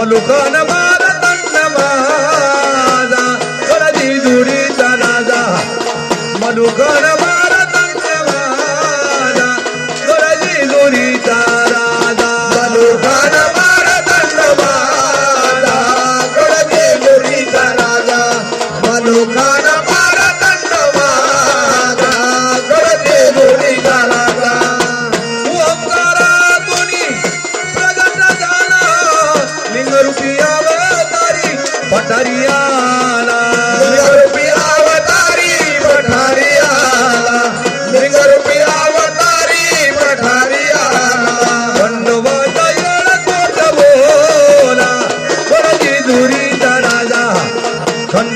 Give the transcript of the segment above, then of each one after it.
Molukana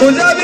Koca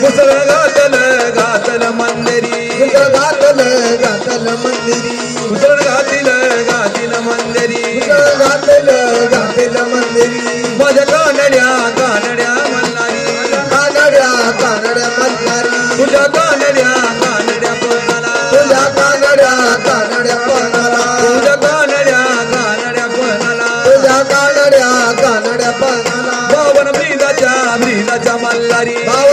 घुसळ घातल घातल मंदिरी. घुसळ घातल घातल मंदिरी. घुसळ घातील घातील मंदिरी घुसळ घातल घातल मंदिरी माझ्या कानड्या कानड्या म्हणणारी कानड्या कानड्या म्हणणारी तुझ्या कानड्या कानड्या पणाला तुझ्या कानड्या कानड्या पणाला तुझ्या कानड्या कानड्या पणाला तुझ्या कानड्या कानड्या पणाला भवन ब्रिदाच्या ब्रिदाच्या भाव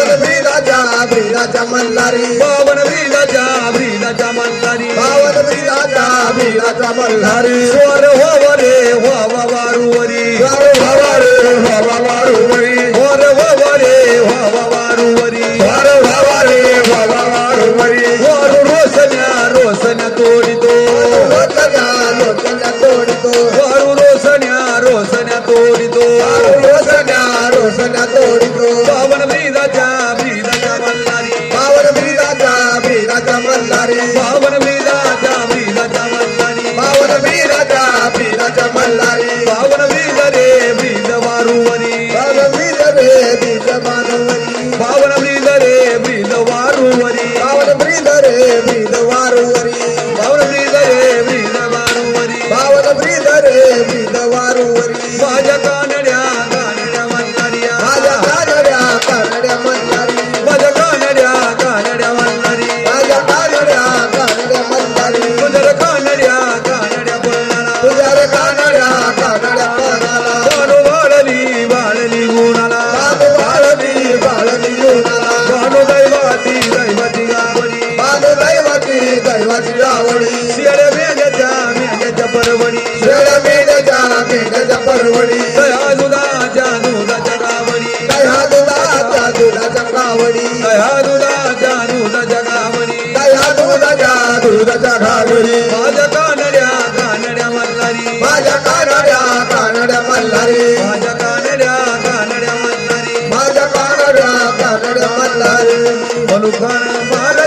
ब्रीलाचा मल्हारी. पावन ब्रीलाचा ब्रीलाचा मल्हारी. पावन ब्रीलाचा ब्रीलाचा मल्हारी. स्वर हो रे व्हावा वारुवरी. स्वर व्हावा रे व्हावा वारुवरी. स्वर व्हावा रे वारुवरी. स्वर व्हावा रे वारुवरी. वर रोसन्या रोसन्या तोडितो. रोसन्या रोसन्या तोडितो. मेन जारा मेन जा परवडी दयालुला जानुला जगावणी दयालुला जानुला जगावणी दयालुला जानुला जगावणी दयालुला जानुला माझ्या कानड्या कानड्या मल्लारी माझ्या कानड्या कानड्या मल्लारी माझ्या कानड्या कानड्या मल्लारी माझ्या कानड्या कानड्या मल्लारी मनुखान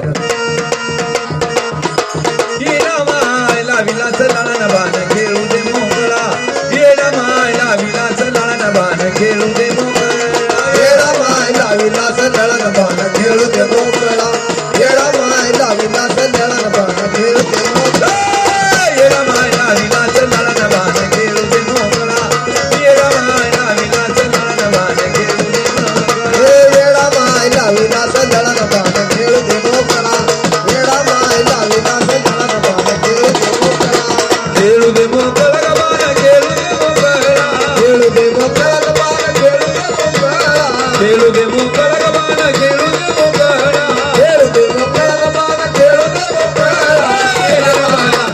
Para que